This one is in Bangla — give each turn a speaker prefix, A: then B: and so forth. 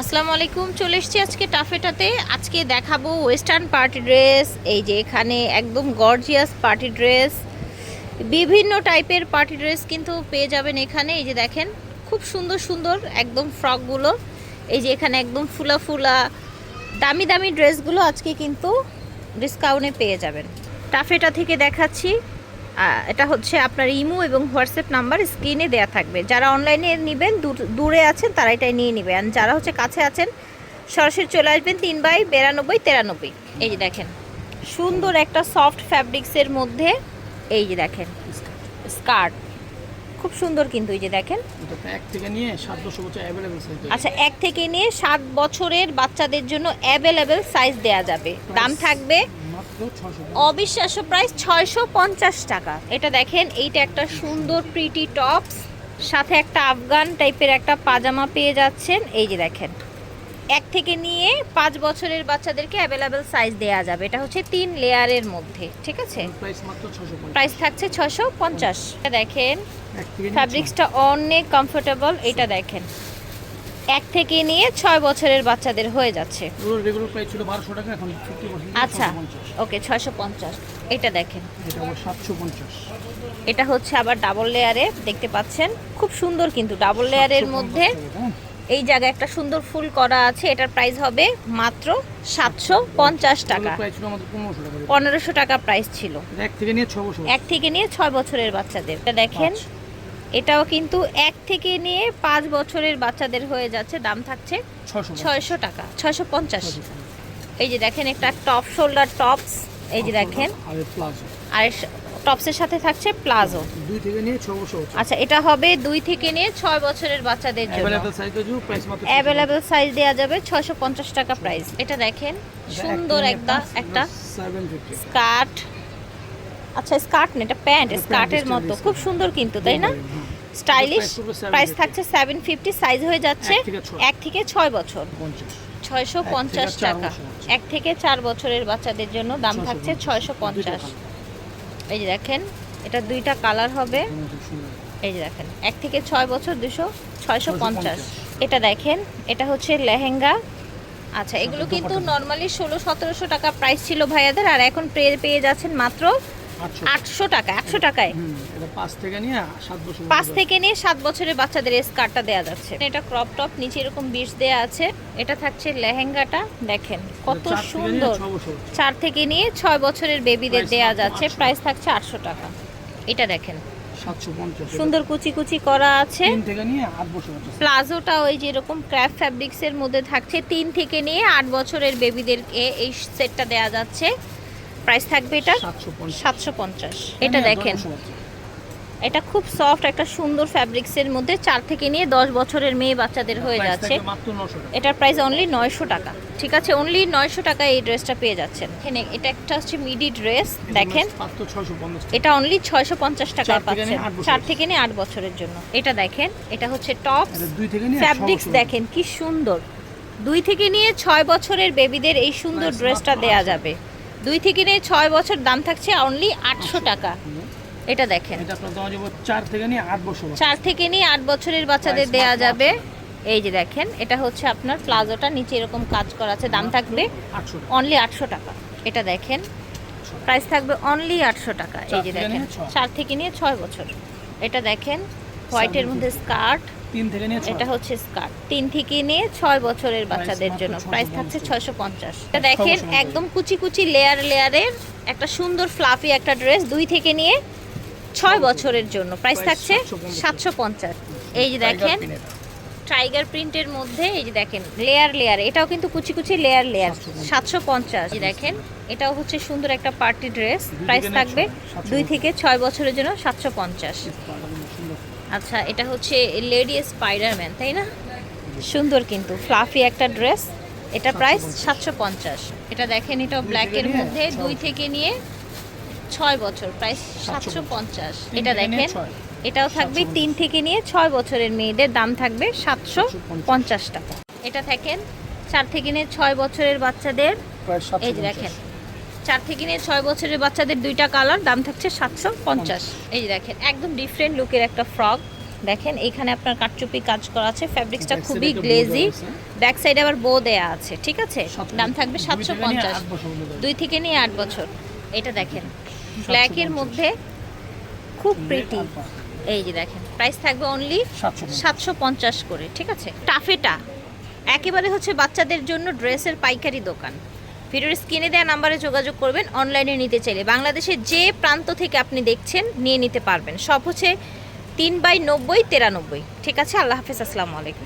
A: আসসালামু আলাইকুম, চলে এসেছি আজকে টাফেটাতে। আজকে দেখাবো ওয়েস্টার্ন পার্টি ড্রেস এই যে এখানে একদম গর্জিয়াস পার্টি ড্রেস বিভিন্ন টাইপের পার্টি ড্রেস কিন্তু পেয়ে যাবেন এখানে, এই যে দেখেন, খুব সুন্দর সুন্দর একদম ফ্রকগুলো এই যে এখানে একদম ফুলা ফুলা, দামি দামি ড্রেসগুলো আজকে কিন্তু ডিসকাউন্টে পেয়ে যাবেন। টাফেটা থেকে দেখাচ্ছি। এটা হচ্ছে আপনার ইমো এবং হোয়াটসঅ্যাপ নাম্বার স্ক্রিনে দেয়া থাকবে। যারা অনলাইনে নেবেন দূরে আছেন তারা এটাই নিয়ে নেবেন আর যারা হচ্ছে কাছে আছেন সরাসরি চলে আসবেন তিন বাই বিরানব্বই তিরানব্বই। এই যে দেখেন সুন্দর একটা সফট ফ্যাব্রিক্সের মধ্যে এই যে দেখেন স্কার্ট। খুব সুন্দর কিন্তু এই যে দেখেন। আচ্ছা এক থেকে নিয়ে সাত বছরের বাচ্চাদের জন্য অ্যাভেলেবেল সাইজ দেয়া যাবে। দাম থাকবে অবিশ্বাস্য প্রাইস ছয়শো পঞ্চাশ টাকা। এটা দেখেন এইটা একটা সুন্দর প্রিটি টপস সাথে একটা আফগান টাইপের একটা পাজামা পেয়ে যাচ্ছেন। এই যে দেখেন এক থেকে নিয়ে পাঁচ বছরের বাচ্চাদেরকে অ্যাভেলেবেল সাইজ দেওয়া যাবে। এটা হচ্ছে তিন লেয়ারের মধ্যে ঠিক আছে?
B: প্রাইস
A: থাকছে ছশো পঞ্চাশ। দেখেন ফ্যাব্রিক্সটা অনেক কমফোর্টেবল এটা দেখেন এক থেকে নিয়ে ছয় বছরের বাচ্চাদের হয়ে যাচ্ছে।
B: রেগুলার প্রাইস ছিল বারোশো টাকা এখন ফিফটি পার্সেন্ট
A: আচ্ছা ওকে ছয়শো পঞ্চাশ। এটা দেখেন।
B: এটা
A: হচ্ছে আবার ডাবল লেয়ারে দেখতে পাচ্ছেন? খুব সুন্দর কিন্তু ডাবল লেয়ারের মধ্যে এই জায়গায় একটা সুন্দর ফুল করা আছে এটার প্রাইস হবে মাত্র সাতশো পঞ্চাশ টাকা।
B: পনেরোশো টাকা।
A: প্রাইস ছিল।
B: এক থেকে নিয়ে
A: এক থেকে নিয়ে ছয় বছরের বাচ্চাদের। এটা দেখেন এটাও কিন্তু এক থেকে নিয়ে পাঁচ বছরের বাচ্চাদের হয়ে যাচ্ছে দাম থাকছে ছয়শো টাকা ছয়শো পঞ্চাশ। এই যে দেখেন একটা টপ শোল্ডার টপস এই যে দেখেন।
B: আর
A: টপসের সাথে থাকছে প্লাজো।
B: দুই থেকে নিয়ে ছ বছর
A: আচ্ছা এটা হবে দুই থেকে নিয়ে ছয় বছরের বাচ্চাদের জন্য।
B: অ্যাভেলেবল সাইজ
A: দেওয়া যাবে ছয়শো পঞ্চাশ টাকা প্রাইস এটা দেখেন সুন্দর একটা একটা স্কার্ট আচ্ছা স্কার্ট না এটা প্যান্ট স্কার্টের মতো। খুব সুন্দর কিন্তু তাই না? স্টাইলিশ
B: price পড়বে 750
A: প্রাইস থাকছে সেভেন ফিফটি সাইজ হয়ে যাচ্ছে
B: এক থেকে ছয়।
A: বছর। ছয়শো পঞ্চাশ টাকা। এক থেকে চার বছরের বাচ্চাদের জন্য দাম থাকছে ছয়শো পঞ্চাশ। এই যে দেখেন এটা দুইটা কালার হবে। এই যে দেখেন এক থেকে ছয় বছর দুশো ছয়শো পঞ্চাশ।
B: 650
A: এটা দেখেন এটা হচ্ছে লেহেঙ্গা। আচ্ছা এগুলো কিন্তু। নর্মালি ষোলো সতেরোশো টাকা প্রাইস ছিল ভাইয়াদের আর এখন পেয়ে পেয়ে যাচ্ছেন মাত্র
B: আটশো
A: টাকা। একশো টাকায়।
B: পাঁচ থেকে নিয়ে সাত
A: বছরের বাচ্চাদের এই স্কার্টটা দেওয়া যাচ্ছে। এটা ক্রপ টপ নিচে এরকম বিষ দেওয়া আছে। এটা থাকছে লেহেঙ্গাটা দেখেন কত সুন্দর। চার থেকে নিয়ে ছয় বছরের বেবিদের দেওয়া যাচ্ছে। প্রাইস থাকছে আটশো টাকা। এটা দেখেন। সুন্দর কুচি কুচি করা আছে। প্লাজোটা ওই যেরকম ক্র্যাফ ফ্যাব্রিক্সের মধ্যে থাকছে। তিন থেকে নিয়ে আট বছরের বেবিদেরকে এই সেটটা দেওয়া যাচ্ছে। প্রাইস থাকবে এটা?
B: সাতশো পঞ্চাশ।
A: এটা দেখেন।
B: দশ বছর। আছে।
A: এটা খুব সফট একটা সুন্দর ফ্যাব্রিক্সের মধ্যে চার থেকে নিয়ে দশ বছরের মেয়ে বাচ্চাদের হয়ে যাচ্ছে। এটার প্রাইস অনলি নয়শো টাকা। ঠিক আছে অনলি নয়শো টাকা এই ড্রেসটা পেয়ে যাচ্ছেন। এখানে এটা একটা হচ্ছে মিডি ড্রেস দেখেন। এটা অনলি ছয়শো পঞ্চাশ টাকায় পাচ্ছেন। চার থেকে নিয়ে আট বছরের জন্য। এটা দেখেন এটা হচ্ছে টপ
B: এটা
A: ফ্যাব্রিক্স দেখেন কি সুন্দর। দুই থেকে নিয়ে ছয় বছরের বেবিদের এই সুন্দর ড্রেসটা দেয়া যাবে। দুই থেকে নিয়ে ছয় বছর দাম থাকছে অনলি আটশো টাকা। এটা দেখেন।
B: চার থেকে নিয়ে আট বছর
A: চার থেকে নিয়ে আট বছরের বাচ্চাদের দেয়া যাবে। এই যে দেখেন এটা হচ্ছে আপনার প্লাজোটা নিচে এরকম কাজ করা আছে দাম থাকবে অনলি আটশো টাকা। এটা দেখেন প্রাইস থাকবে অনলি আটশো টাকা। এই যে দেখেন চার থেকে নিয়ে ছয় বছর। এটা দেখেন হোয়াইটের মধ্যে স্কার্ট
B: তিন থেকে নিয়ে
A: এটা হচ্ছে স্কার্ট। তিন থেকে নিয়ে ছয় বছরের বাচ্চাদের জন্য।
B: 650
A: প্রাইস থাকছে ছয়শো পঞ্চাশ। এটা দেখেন একদম কুচি কুচি লেয়ার লেয়ারের একটা সুন্দর ফ্লাফি একটা ড্রেস দুই থেকে নিয়ে ছয় বছরের জন্য। প্রাইস থাকছে সাতশো পঞ্চাশ। এই যে দেখেন টাইগার প্রিন্টের মধ্যে এই যে দেখেন লেয়ার লেয়ার এটাও কিন্তু কুচি কুচি লেয়ার লেয়ার সাতশো পঞ্চাশ। দেখেন। এটাও হচ্ছে সুন্দর একটা পার্টি ড্রেস প্রাইস থাকবে দুই থেকে ছয় বছরের জন্য সাতশো পঞ্চাশ। আচ্ছা এটা হচ্ছে লেডি স্পাইডারম্যান তাই না? সুন্দর কিন্তু ফ্লাফি একটা ড্রেস এটা প্রাইস সাতশো পঞ্চাশ। এটা দেখেন এটা ব্ল্যাকের মধ্যে দুই থেকে নিয়ে ছয় বছর প্রাইস সাতশো পঞ্চাশ। এটা দেখেন এটাও থাকবে তিন থেকে নিয়ে ছয় বছরের মেয়েদের দাম থাকবে সাতশো পঞ্চাশ টাকা। এটা দেখেন চার থেকে নিয়ে ছয় বছরের বাচ্চাদের এই দেখেন চার থেকে নিয়ে ছয় বছরের বাচ্চাদের দুইটা কালার দাম থাকছে সাতশো পঞ্চাশ। এই যে দেখেন একদম ডিফারেন্ট লুকের একটা ফ্রক। দেখেন এখানে আপনার কাটচুপি কাজ করা আছে ফ্যাব্রিক্সটা খুবই গ্লেজি ব্যাক সাইডে আবার বো দেয়া আছে ঠিক আছে? দাম থাকবে সাতশো পঞ্চাশ। দুই থেকে নিয়ে আট বছর। এটা দেখেন ব্ল্যাকের
B: 750
A: মধ্যে খুব প্রিটি এই যে দেখেন প্রাইস থাকবে অনলি সাতশো পঞ্চাশ। করে ঠিক আছে? টাফেটা একেবারে হচ্ছে বাচ্চাদের জন্য ড্রেসের পাইকারি দোকান। ভিডিওর স্ক্রিনে দেওয়া নাম্বারে যোগাযোগ করবেন, অনলাইনে নিতে চাইলে। বাংলাদেশের যে প্রান্ত থেকে আপনি দেখছেন, নিয়ে নিতে পারবেন। সব হচ্ছে তিন বাই নব্বই, তেরানব্বই। ঠিক আছে, আল্লাহ হাফিজ, আসসালামু আলাইকুম।